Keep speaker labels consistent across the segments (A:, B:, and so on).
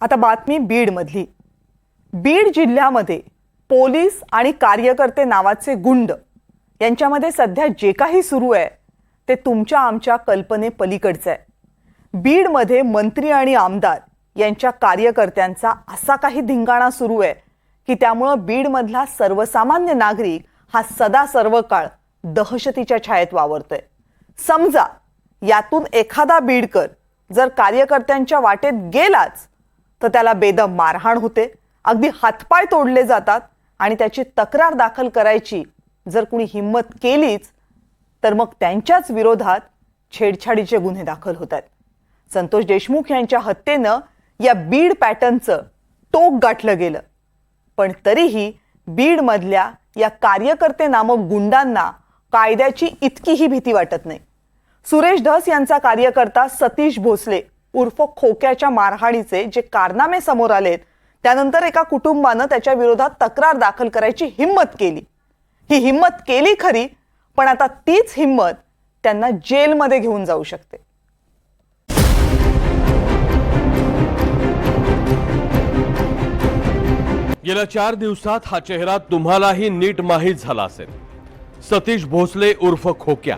A: आता बातमी बीडमधली. बीड जिल्ह्यामध्ये पोलीस आणि कार्यकर्ते नावाचे गुंड. यांच्यामध्ये सध्या जे काही सुरू आहे ते तुमच्या आमच्या कल्पनेपलीकडचं आहे. बीडमध्ये मंत्री आणि आमदार यांच्या कार्यकर्त्यांचा असा काही धिंगाणा सुरू आहे की त्यामुळं बीडमधला सर्वसामान्य नागरिक हा सदा सर्व काळ दहशतीच्या छायेत वावरतोय. समजा यातून एखादा बीडकर जर कार्यकर्त्यांच्या वाटेत गेलाच तर त्याला बेदम मारहाण होते. अगदी हातपाय तोडले जातात आणि त्याची तक्रार दाखल करायची. जर कुणी हिंमत केलीच तर मग त्यांच्याच विरोधात छेडछाडीचे गुन्हे दाखल होत आहेत संतोष देशमुख यांच्या हत्येनं या बीड पॅटर्नचं टोक गाठलं गेलं. पण तरीही बीडमधल्या या कार्यकर्ते नामक गुंडांना कायद्याची इतकीही भीती वाटत नाही. सुरेश धस यांचा कार्यकर्ता सतीश भोसले उर्फ खोक्याच्या मारहाणीचे जे कारनामे समोर आलेत त्यानंतर एका कुटुंबानं त्याच्या विरोधात तक्रार दाखल करायची हिंमत केली. ही हिंमत केली खरी पण आता तीच हिंमत त्यांना जेलमध्ये घेऊन जाऊ शकते.
B: गेल्या चार दिवसात हा चेहरा तुम्हालाही नीट माहीत झाला असेल. सतीश भोसले उर्फ खोक्या.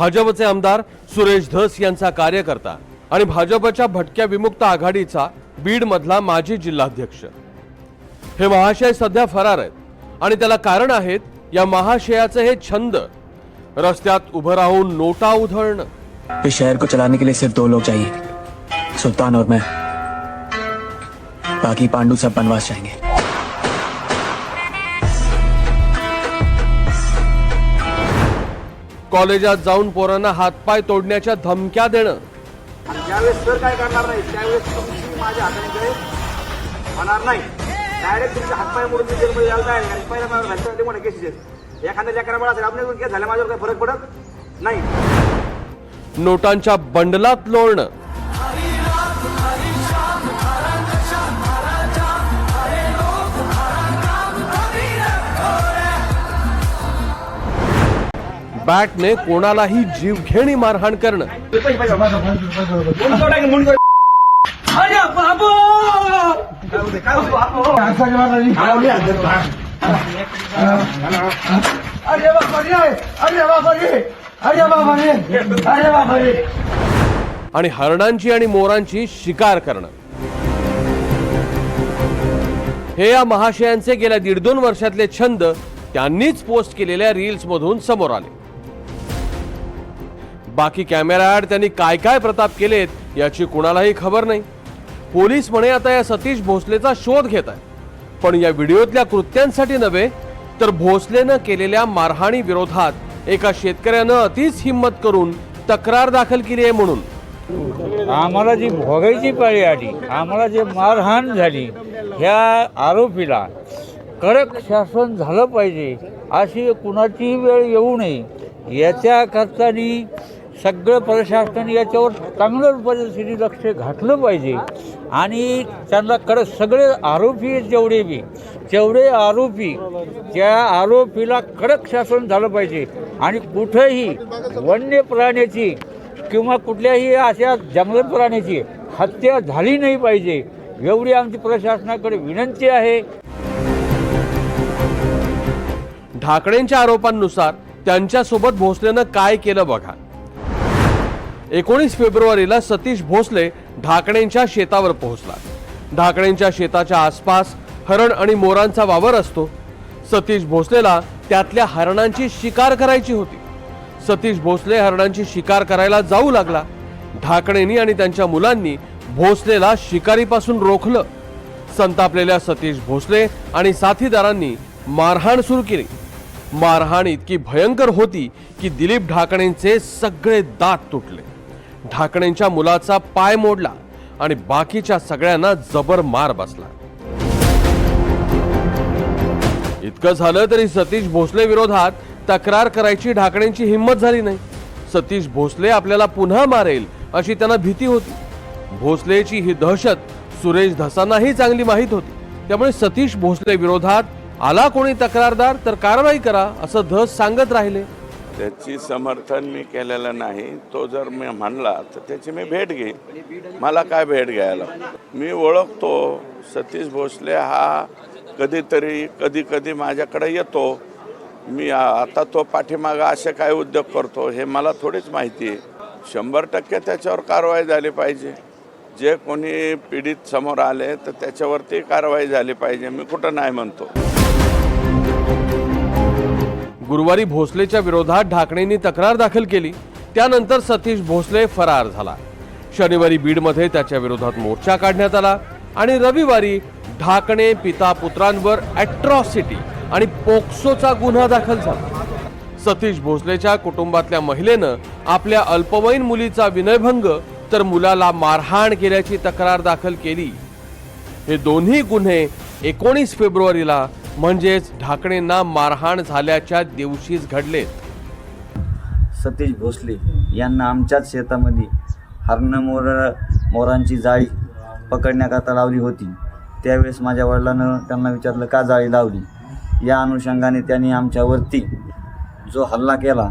B: भाजपचे आमदार सुरेश धस यांचा कार्यकर्ता आणि भाजपच्या भटक्या विमुक्त आघाडीचा बीडमधला माजी जिल्हाध्यक्ष. हे महाशय सध्या फरार आहेत आणि त्याला कारण आहेत या महाशयाचे हे छंद. रस्त्यात उभं राहून नोटा उधळणं.
C: इस शहर को चलाने के लिए सिर्फ दो लोग चाहिए सुल्तान और मैं. बाकी पांडू सब बनवास जाएंगे.
B: कॉलेजात जाऊन पोरांना हातपाय तोडण्याच्या धमक्या देणं.
D: ज्यावेळेस सर काय करणार नाही त्यावेळेस तुमची माझ्या हाताने होणार नाही. डायरेक्ट तुमच्या हातपाय मोडून जेलमध्ये तयार. आणि केसेस एखाद्या लेकरा बाळा असेल आपण केस झाल्या माझ्यावर काही फरक पडत नाही.
B: नोटांच्या बंडलात लोळणं. बॅटने कोणालाही जीवघेणी मारहाण करणं. आणि हरणांची आणि मोरांची शिकार करणं. हे या महाशयांचे गेल्या दीड दोन वर्षातले छंद त्यांनीच पोस्ट केलेल्या रील्स मधून समोर आले. बाकी कॅमेरा आड त्यांनी काय काय प्रताप केलेत याची कुणालाही खबर नाही. पोलीस म्हणे आता या सतीश भोसलेचा शोध घेत आहे पण या व्हिडिओतल्या कृत्यांसाठी नव्हे तर भोसलेनं केलेल्या मारहाणी विरोधात एका शेतकऱ्यानं अतिच हिंमत करून तक्रार दाखल केली आहे म्हणून.
E: आम्हाला जी भोगायची पाळी आली आम्हाला जे मारहाण झाली ह्या आरोपीला कडक शासन झालं पाहिजे अशी कुणाचीही वेळ येऊ नये याच्याकरतानी सगळं प्रशासन याच्यावर चांगलं पद्धतीने लक्ष घातलं पाहिजे. आणि त्यांना कडक सगळे आरोपी जेवढे बी. जेवढे आरोपी त्या आरोपीला कडक शासन झालं पाहिजे. आणि कुठंही वन्य प्राण्याची किंवा कुठल्याही अशा जंगल प्राण्याची हत्या झाली नाही पाहिजे एवढी आमची प्रशासनाकडे विनंती आहे.
B: ढाकळेंच्या आरोपांनुसार त्यांच्यासोबत भोसलेनं काय केलं बघा. एकोणीस फेब्रुवारीला सतीश भोसले ढाकणेंच्या शेतावर पोहोचला ढाकणेंच्या शेताच्या आसपास हरण आणि मोरांचा वावर असतो. सतीश भोसलेला त्यातल्या हरणांची शिकार करायची होती. सतीश भोसले हरणांची शिकार करायला जाऊ लागला. ढाकणेंनी आणि त्यांच्या मुलांनी भोसलेला शिकारीपासून रोखलं. संतापलेल्या सतीश भोसले आणि साथीदारांनी मारहाण सुरू केली. मारहाण इतकी भयंकर होती की दिलीप ढाकणेंचे सगळे दात तुटले. ढाकणेंच्या मुलाचा पाय मोडला आणि बाकीच्या सगळ्यांना जबर मार बसला. इतकं झालं तरी सतीश भोसले विरोधात तक्रार करायची ढाकणेंची हिंमत झाली नाही. सतीश भोसले आपल्याला पुन्हा मारेल अशी त्यांना भीती होती. भोसलेची ही दहशत सुरेश धसांनाही चांगली माहीत होती. त्यामुळे सतीश भोसले विरोधात आला कोणी तक्रारदार तर कारवाई करा असं धस सांगत राहिले.
F: त्याची समर्थन मी केलेलं नाही. तो जर मी म्हणला तर त्याची मी भेट घेईन. मला काय भेट घ्यायला? मी ओळखतो सतीश भोसले. हा कधीतरी कधी कधी माझ्याकडे येतो. मी आता तो पाठीमागा असे काय उद्योग करतो हे मला थोडीच माहिती आहे. शंभर टक्के त्याच्यावर कारवाई झाली पाहिजे. जे कोणी पीडित समोर आले तर त्याच्यावरती कारवाई झाली पाहिजे. मी कुठं नाही म्हणतो.
B: गुरुवारी भोसलेच्या विरोधात ढाकणेंनी तक्रार दाखल केली. त्यानंतर सतीश भोसले फरार झाला. शनिवारी बीडमध्ये त्याच्या विरोधात मोर्चा काढण्यात आला आणि रविवारी ढाकणे पिता पुत्रांवर अॅट्रॉसिटी आणि पोक्सोचा गुन्हा दाखल झाला. सतीश भोसलेच्या कुटुंबातल्या महिलेनं आपल्या अल्पवयीन मुलीचा विनयभंग तर मुलाला मारहाण केल्याची तक्रार दाखल केली. हे दोन्ही गुन्हे एकोणीस फेब्रुवारीला म्हणजेच ढाकणेंना मारहाण झाल्याच्या दिवशीच घडले.
G: सतीश भोसले यांना आमच्याच शेतामध्ये हरण मोर मोरांची जाळी पकडण्याकरता लावली होती. त्यावेळेस माझ्या वडिलानं त्यांना विचारलं का जाळी लावली? या अनुषंगाने त्यांनी आमच्यावरती जो हल्ला केला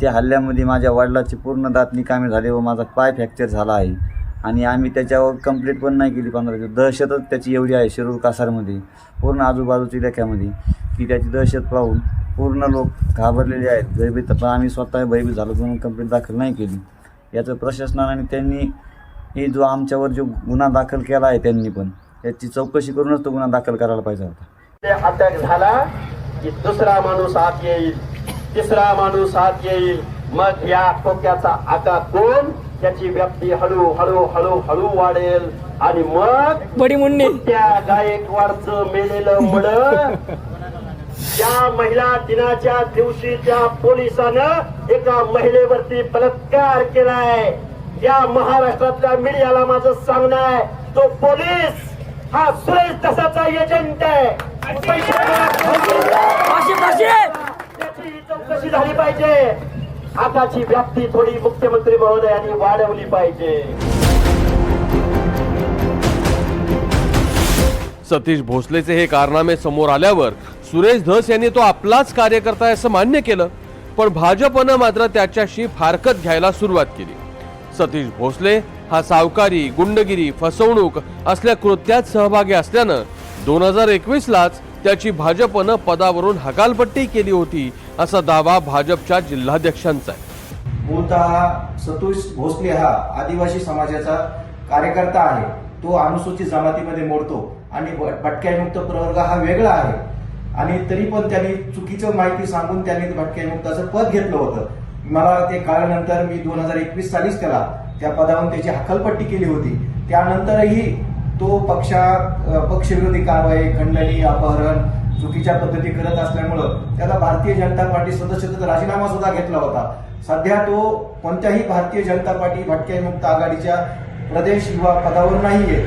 G: त्या हल्ल्यामध्ये माझ्या वडिलाची पूर्ण दात निकामी झाले व माझा पाय फ्रॅक्चर झाला आहे. आणि आम्ही त्याच्यावर कंप्लीट पण नाही केली पंधरा दिवस दहशतच त्याची एवढी आहे शिरूर कासारमध्ये. पूर्ण आजूबाजूच्या इलाक्यामध्ये. की त्याची दहशत पाहून पूर्ण लोक घाबरलेले आहेत. भयभीत पण आम्ही स्वतः भयभीत झालो म्हणून कंप्लेंट दाखल नाही केली. याचं प्रशासनाने त्यांनी हे जो आमच्यावर जो गुन्हा दाखल केला आहे त्यांनी पण याची चौकशी करूनच तो गुन्हा दाखल करायला पाहिजे होता.
H: अटक झाला की दुसरा माणूस आत येईल. तिसरा माणूस आत येईल. मग या खोक्याचा आता कोण? त्याची व्याप्ती हळू हळू हळू हळू वाढेल. आणि मग
I: बडी मुन्नी
H: त्या गायकवाडचं मेलेलं मड त्या महिला दिनाच्या दिवशी त्या पोलिसानं एका महिलेवरती बलात्कार केलाय. या महाराष्ट्रातल्या मीडियाला माझं सांगणं आहे तो पोलीस हा सुरेश दसाचा एजंट आहे. त्याची चौकशी झाली पाहिजे. आताची व्याप्ती थोडी मुख्यमंत्री महोदयांनी वाढवली पाहिजे.
B: सतीश भोसलेचे हे कारनामे समोर आल्यावर सुरेश धस यांनी तो आपलाच कार्यकर्ता असं मान्य केलं पण भाजपनं मात्र त्याच्याशी फारकत घ्यायला सुरुवात केली. सतीश भोसले हा सावकारी गुंडगिरी फसवणूक असल्या कृत्यात सहभागी असल्यानं दोन हजार एकवीसलाच त्याची भाजपनं पदावरून हकालपट्टी केली होती असा दावा भाजपच्या जिल्हाध्यक्षांचा आहे.
J: मूलतः सतोष भोसले हा आदिवासी समाजाचा कार्यकर्ता आहे. तो अनुसूचित जमातीमध्ये मोडतो आणि भटक्यामुक्त प्रवर्ग हा वेगळा आहे. आणि तरी पण त्यांनी चुकीचं माहिती सांगून त्यांनी भटक्यामुक्ताचं पद घेतलं होतं. मला ते काळानंतर मी दोन हजार एकवीस सालीच त्याला त्या पदावरून त्याची हकलपट्टी केली होती. त्यानंतरही तो पक्षा पक्षविरोधी कारवाई खंडणी अपहरण चुकीच्या पद्धती करत असल्यामुळं त्याला भारतीय जनता पार्टी सदस्यत्वाचा राजीनामा सुद्धा घेतला होता. सध्या तो कोणत्याही भारतीय जनता पार्टी भटक्यामुक्त आघाडीच्या प्रदेश युवा पदावर नाहीये.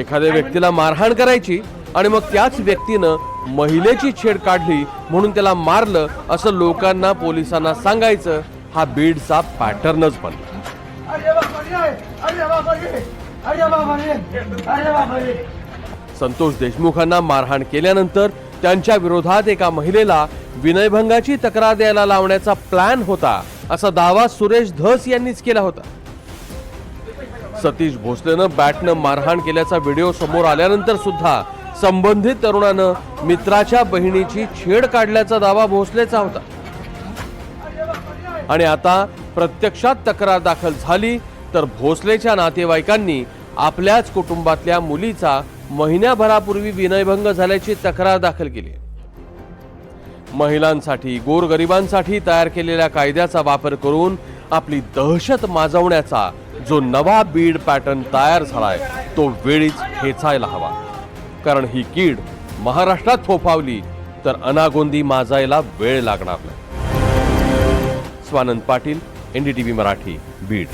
B: एखाद्या व्यक्तीला मारहाण करायची आणि मग त्याच व्यक्तीनं महिलेची छेड काढली म्हणून त्याला मारलं असं लोकांना पोलिसांना सांगायचं हा बीडचा पॅटर्नच बनला. संतोष देशमुखांना मारहाण केल्यानंतर त्यांच्या विरोधात एका महिलेला विनयभंगाची तक्रार द्यायला लावण्याचा प्लॅन होता असा दावा सुरेश धस यांनीच केला होता. सतीश भोसलेनं बॅटनं मारहाण केल्याचा व्हिडिओ समोर आल्यानंतर सुद्धा संबंधित तरुणानं मित्राच्या बहिणीची छेड काढल्याचा दावा भोसलेचा होता. आणि आता प्रत्यक्षात तक्रार दाखल झाली तर भोसलेच्या नातेवाईकांनी आपल्याच कुटुंबातल्या मुलीचा महिन्याभरापूर्वी विनयभंग झाल्याची तक्रार दाखल केली. महिलांसाठी गोरगरिबांसाठी तयार केलेल्या कायद्याचा वापर करून आपली दहशत माजवण्याचा जो नवा बीड पॅटर्न तयार झालाय तो वेळीच खेचायला हवा. कारण ही कीड महाराष्ट्रात फोफावली तर अनागोंदी माजायला वेळ लागणार नाही. स्वानंद पाटील एनडीटीव्ही मराठी बीड.